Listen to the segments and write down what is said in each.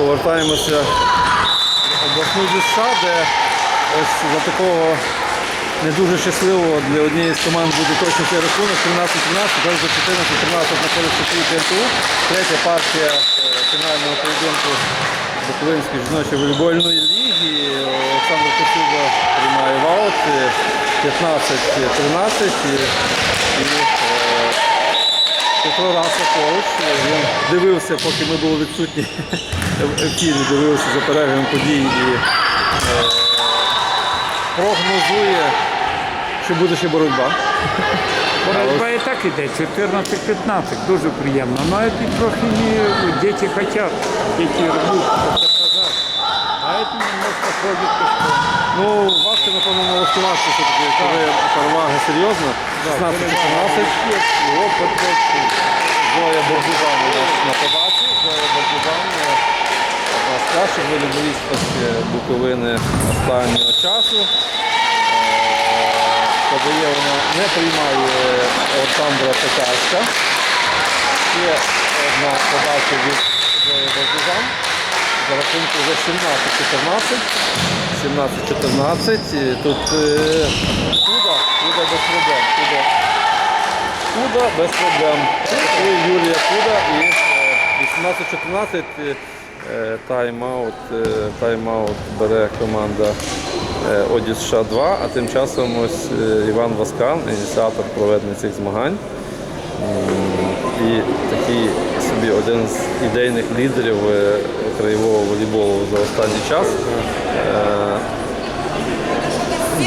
повертаємося в обласну ДСШ, де ось за такого не дуже щасливого для однієї з команд буде точно цей рахунок. 13-13, далі за 14-13 знаходиться Київ НТУ. Третя партія е, фінального поєдинку Буковинської жіночої волейбольної ліги. Олександр Косюба приймає ваут. Е, 15-13 і, і е, Петро Расакович, він дивився, поки ми були відсутні в ефірі, дивився за перебігом подій і е, прогнозує, що буде ще боротьба. Боротьба і так іде, 14-15, дуже приємно. Ну, это трохи не дети хотят, дети рвут, как показать. А это немножко ходит пешком. Ну, важко, напевно, налаштуватися все-таки, коли перевага серйозна. 16-14. И опыт большой. Зоя Бордузан у нас на подачі. Зоя Бордузан е, кращих волейболісток е, Буковини останнього часу. Е, Подає вона, не приймає Олександра Петарська. Ще одна подача від Зої За рахунку вже 17-14. 17-14. Тут е, Куда, Куда без проблем. Куда Куда без проблем. Юлія Куда і е, 18-14 е, е, тайм-аут, е, тайм-аут бере команда е, Одіс США 2, а тим часом ось е, Іван Васкан, ініціатор проведення цих змагань. І такий собі один з ідейних лідерів е, краєвого волейболу за останній час. Е,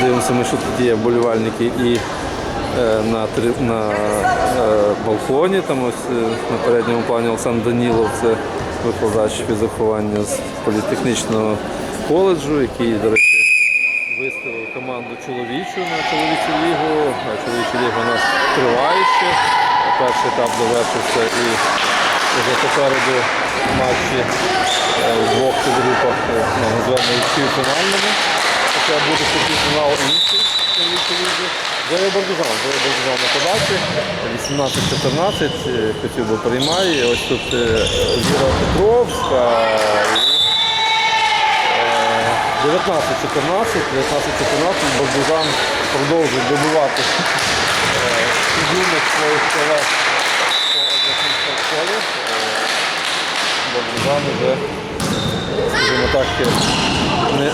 Дивимося, ми, що тут є вболівальники і е, на, на е, балконі. Там ось е, на передньому плані Олександр Данілов, це викладач фізрахування з політехнічного коледжу, який, до речі, виставив команду чоловічу на чоловічу лігу. Чоловіча ліга у нас триває ще. Перший етап завершився і вже попереду матчі е, в двох підгрупах на ну, назвемо їх півфінальними. Хоча буде півфінал інший. Зоя Бардузан, Зоя Бардузан на подачі, 18-14, е, хотів би приймає. Ось тут е, Віра Петровська. е, 19-14, 19-14, Бардузан продовжує добивати е, юних своїх колег по обласній школі. Бардузан вже, скажімо так, е, не,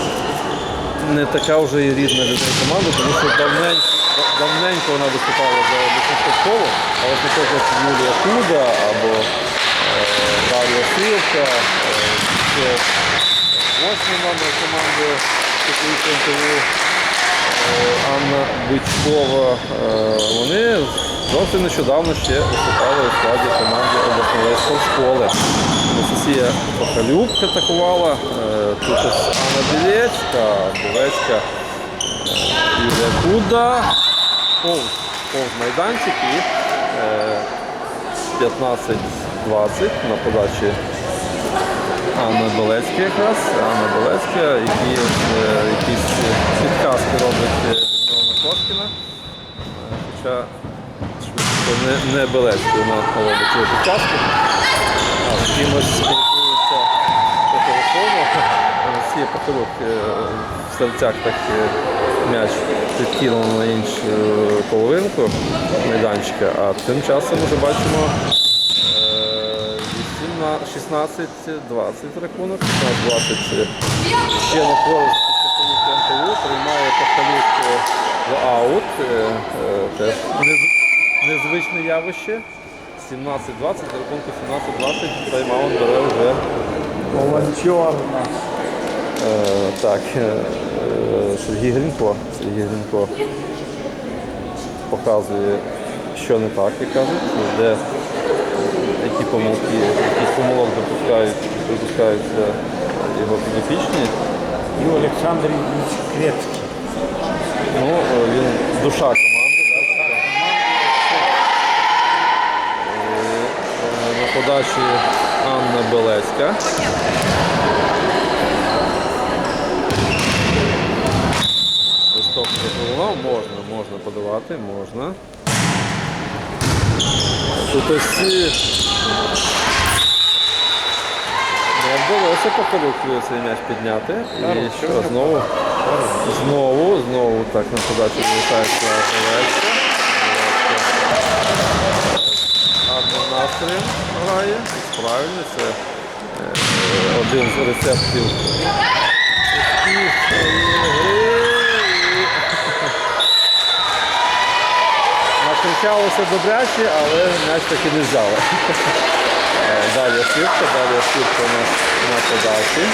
не така вже і рідна неї команда, тому що давненько, давненько вона виступала за обласну школу, а наприклад Юлія Куда або е, Дар'я Силка, е, восьмий номер команди Київського е, Анна Бичкова, вони зовсім нещодавно ще виступали у складі команди обласної спортшколи. Анастасія Пахалюк атакувала, е, тут Анна Білецька, Білецька, е, Юлія Куда, повз, повз майданчик і е, 15-20 на подачі Анна Белецька якраз, Анна Белецька, які е, якісь підказки робить е, Людмила Коскіна. Е, Хоча швидко не, не Белецька вона робить ці підказки. А з кимось спілкується по телефону. Всі потолок в серцях так е, м'яч підкинув на іншу половинку майданчика, а тим часом вже бачимо е, 16-20 рахунок, 16-20 ще на користь приймає Пахалюк в аут, е, е, теж нез- незвичне явище. 17-20, за рахунку 17-20 тайм-аут бере вже Волонтерна. Е, так, е, Сергій Гринько. Сергій Гринько показує, що не так, як кажуть, де які помилки, якісь помилок допускають, допускаються його підопічні. І Олександр Крецький. Ну, е, він душа команди. Да? Е, е, На подачі Анна Белецька. Свисток пролунав, можна, можна подавати, можна. Тут ці не вдалося Покалюк цей м'яч підняти. І що знову, знову, знову так на подачу залишається Галецька. Настроєм грає. Правильно, це е, один з рецептів Накричалося добряче, але м'яч таки не взяли. Е, Далі ошибка, далі ошибка у нас на подачі.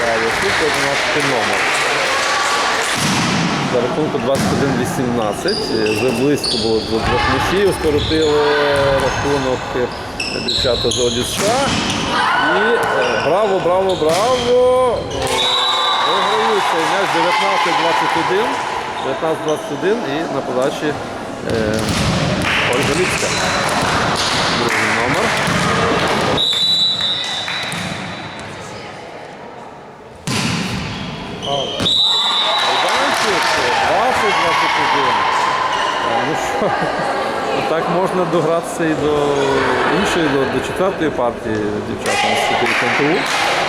Далі ошибка 12 номер. За рахунку 21-18. Е, Вже близько було до двох м'ячів. Скоротили рахунок е, дівчата з ОДСШ. І е, браво, браво, браво! Виграють цей м'яч 19-21. 19-21 і на подачі Ольга Ліпська. Другий номер. Майданчик 20-21. Е, Ну що, ну так можна догратися і до іншої, до, до четвертої партії дівчатам з 4 КНТУ.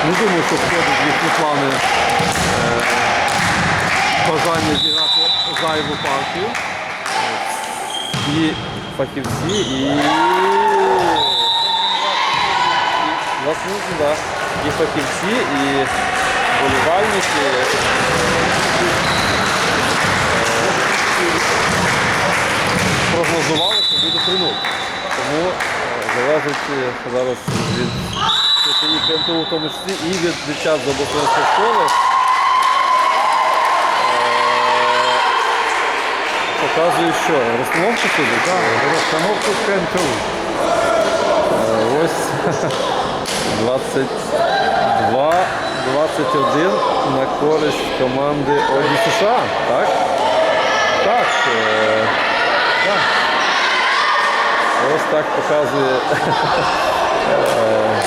Не думаю, що входить в їхні плани е, бажання зіграти зайву партію. І фахівці, і власне, да. і фахівці, і болівальники. Прогнозували, що буде 3 Тому е, залежить е, зараз від КНТУ в тому числі і від дівчат з обласної школи. Е, Показує, що розстановка сюди? Так, розстановку КНТУ. Ось 22, 21 на користь команди Оді США, так? Так. Так. Ось так показує. е,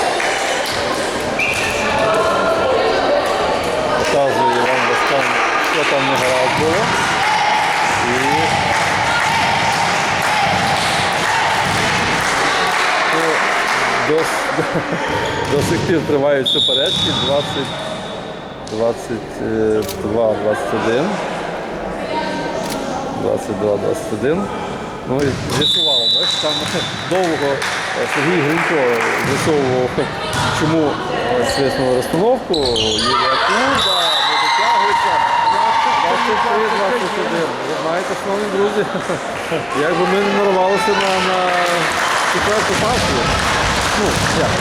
Показує Іван Баскан, що там не гаразд було. І до, до сих пір тривають суперечки 20, 22, 21. 22, 21. Ну і з'ясували, бачиш, там довго е, Сергій Гринько з'ясовував, чому е, свиснули розстановку. Юлія Куда, не дотягується. 23, 21. Ви знаєте, шановні друзі, якби ми не нарвалися на, на четверту партію. Ну, як?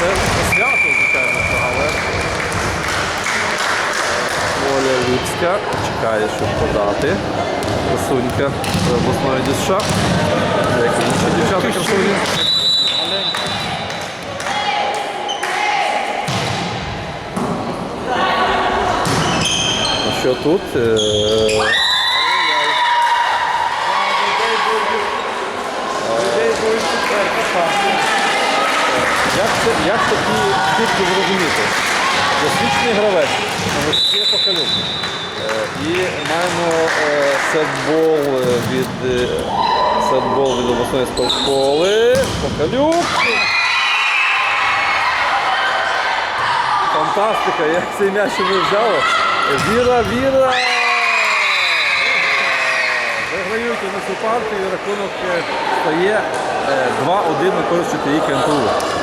Це свято, звичайно, але Оля Ліпська чекає, щоб подати. Красунька з обласної дівча. Як інші дівчата красуні. Що тут? Е, Як, це, як такі швидко зрозуміти? Досвідчений гравець, Анастасія Покалюк. Е, І маємо е, сетбол е, від сетбол від обласної спортшколи. Покалюк. Фантастика, як цей м'яч ви взяли. Віра, віра! Виграють на цю партію, рахунок стає е, 2-1 на користь КТІ КНТУ.